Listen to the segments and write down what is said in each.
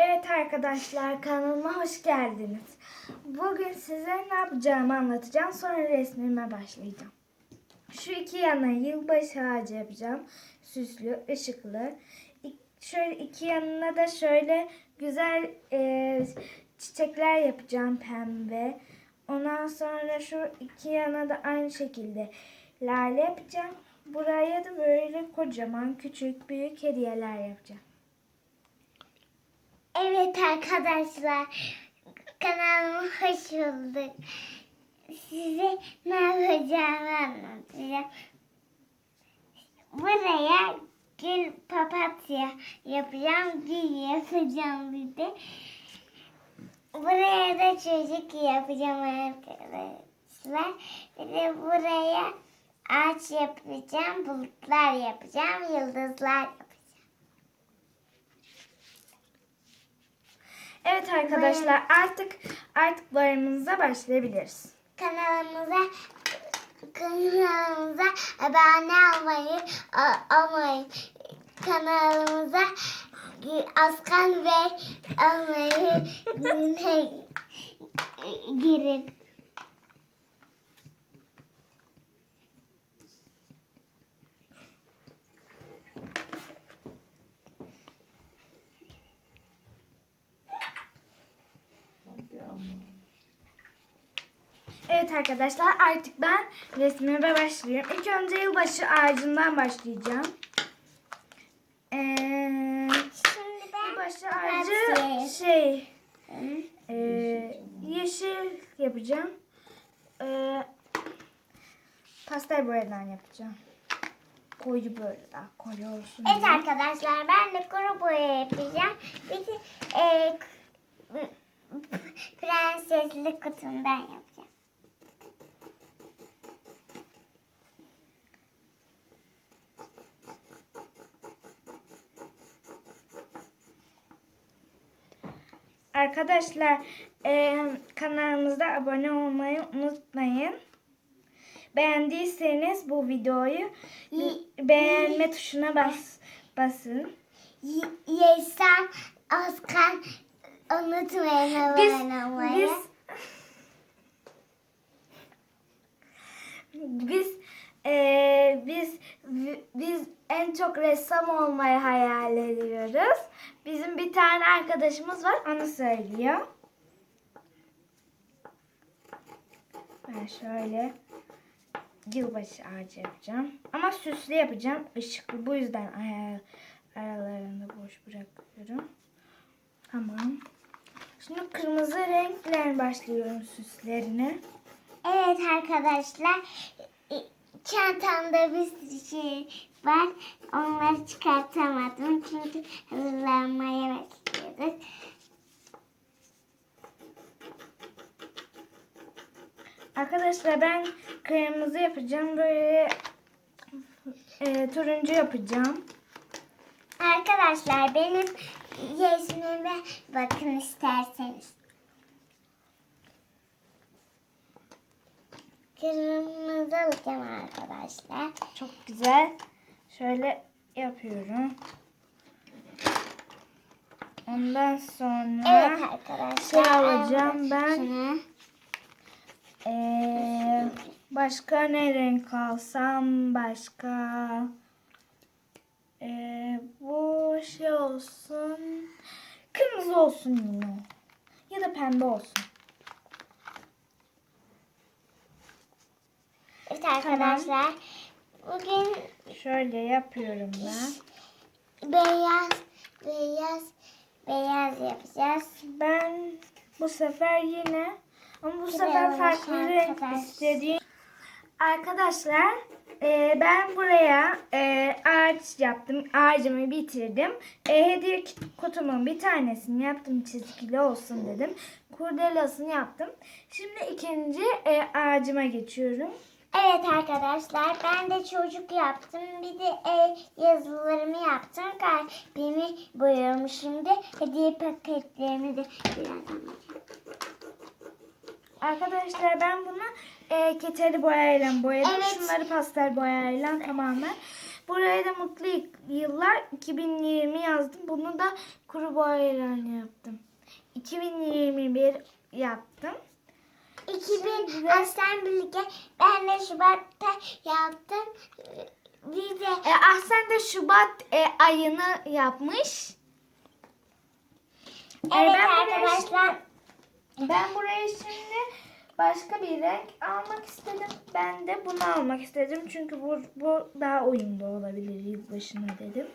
Evet arkadaşlar kanalıma hoş geldiniz. Bugün size ne yapacağımı anlatacağım. Sonra resmime başlayacağım. Şu iki yana yılbaşı ağacı yapacağım. Süslü, ışıklı. Şöyle iki yanına da şöyle güzel e, çiçekler yapacağım pembe. Ondan sonra şu iki yana da aynı şekilde lale yapacağım. Buraya da böyle kocaman küçük büyük hediyeler yapacağım. Evet arkadaşlar kanalıma hoş bulduk. Size ne yapacağımı anlatacağım. Buraya gül papatya yapacağım. Gül yapacağım bir de. Buraya da çocuk yapacağım arkadaşlar. Bir de buraya ağaç yapacağım. Bulutlar yapacağım. Yıldızlar yapacağım. Evet arkadaşlar artık artık varımıza başlayabiliriz. kanalımıza kanalımıza abone olmayı olmayı kanalımıza askan ve almayı girin. Evet arkadaşlar artık ben resmime başlıyorum. İlk önce yılbaşı ağacından başlayacağım. Ee, Şimdi ben yılbaşı ağacı şey Hı? e, yeşil yapacağım. Ee, pastel boyadan yapacağım. Koyu böyle daha koyu olsun. Evet diye. arkadaşlar ben de kuru boya yapacağım. Bir de e, prensesli kutumdan yapacağım. Arkadaşlar e, kanalımıza abone olmayı unutmayın. Beğendiyseniz bu videoyu beğenme tuşuna bas basın. Y- Yesem Özkan unutmayın abone olmayı. biz biz e, biz biz en çok ressam olmayı hayal ediyoruz. Bizim bir tane arkadaşımız var onu söylüyor. Ben şöyle yılbaşı ağacı yapacağım. Ama süslü yapacağım. ışıklı. Bu yüzden aralarında boş bırakıyorum. Tamam. Şimdi kırmızı renkle başlıyorum süslerine. Evet arkadaşlar çantamda bir şey var. Onları çıkartamadım çünkü hazırlanmaya başlıyorduk. Arkadaşlar ben kırmızı yapacağım. Böyle e, turuncu yapacağım. Arkadaşlar benim resmime bakın isterseniz. Kırmızı alacağım arkadaşlar. Çok güzel. Şöyle yapıyorum. Ondan sonra Evet arkadaşlar. şey alacağım ben. Şunu. e, başka ne renk alsam başka e, bu şey olsun kırmızı olsun yine ya da pembe olsun. Evet arkadaşlar. Bugün Şöyle yapıyorum ben. beyaz, beyaz, beyaz yapacağız. Ben bu sefer yine ama bu Bir sefer farklı renk istediğim. Arkadaşlar e, ben buraya e, ağaç yaptım. Ağacımı bitirdim. E, hediye kutumun bir tanesini yaptım çizgili olsun dedim. Kurdelasını yaptım. Şimdi ikinci e, ağacıma geçiyorum. Evet arkadaşlar ben de çocuk yaptım. Bir de e, yazılarımı yaptım. Kalbimi boyuyorum şimdi. Hediye paketlerimi de birazdan. Arkadaşlar ben bunu e, keteli boyayla boyadım. Evet. Şunları pastel boyayla tamamen Buraya da mutlu yıllar 2020 yazdım. Bunu da kuru boyayla yaptım. 2021 yaptım. 2000 Aslan Birlikte ben de Şubat'ta yaptım. Bir de E, Ahsen de Şubat e, ayını yapmış. E, evet ben buraya arkadaşlar Ben buraya şimdi başka bir renk almak istedim. Ben de bunu almak istedim. Çünkü bu, bu daha uyumlu olabilir yılbaşına dedim.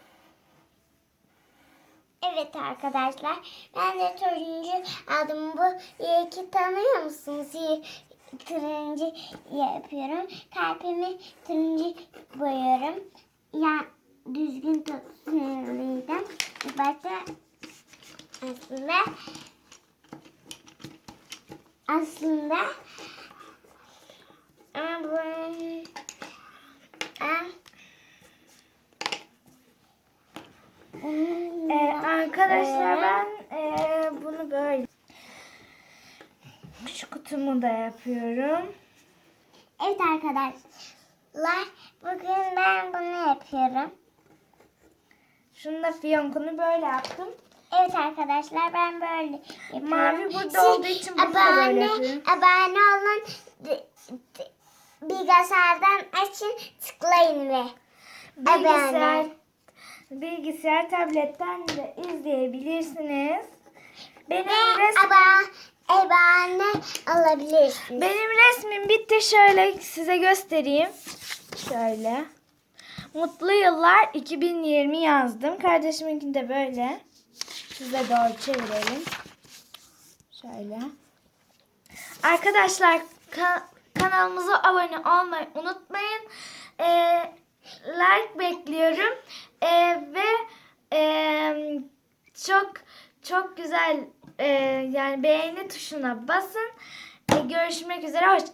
Evet arkadaşlar ben de turuncu aldım. Bu iki tanıyor musunuz? Turuncu yapıyorum. Kalbimi turuncu boyuyorum. Ya düzgün tutmalıydım. Başta aslında aslında ama bu Ee, arkadaşlar Ee, ben ee, bunu böyle şu kutumu da yapıyorum. Evet arkadaşlar bugün ben bunu yapıyorum. Şunu da fiyonkunu böyle yaptım. Evet arkadaşlar ben böyle yapıyorum. Mavi burada Siz olduğu için bunu da böyle abone, yapıyorum. abone olun. Bilgisayardan açın tıklayın ve abone. bilgisayar tabletten de izleyebilirsiniz. Benim Ve resmim aba, abone olabilirsiniz. Benim resmim bitti. Şöyle size göstereyim. Şöyle. Mutlu yıllar 2020 yazdım. Kardeşiminki de böyle. Size doğru çevirelim. Şöyle. Arkadaşlar ka- kanalımıza abone olmayı unutmayın. Ee, like bekliyorum. Ee, ve ee, çok çok güzel ee, yani beğeni tuşuna basın. Ee, görüşmek üzere. Hoşçakalın.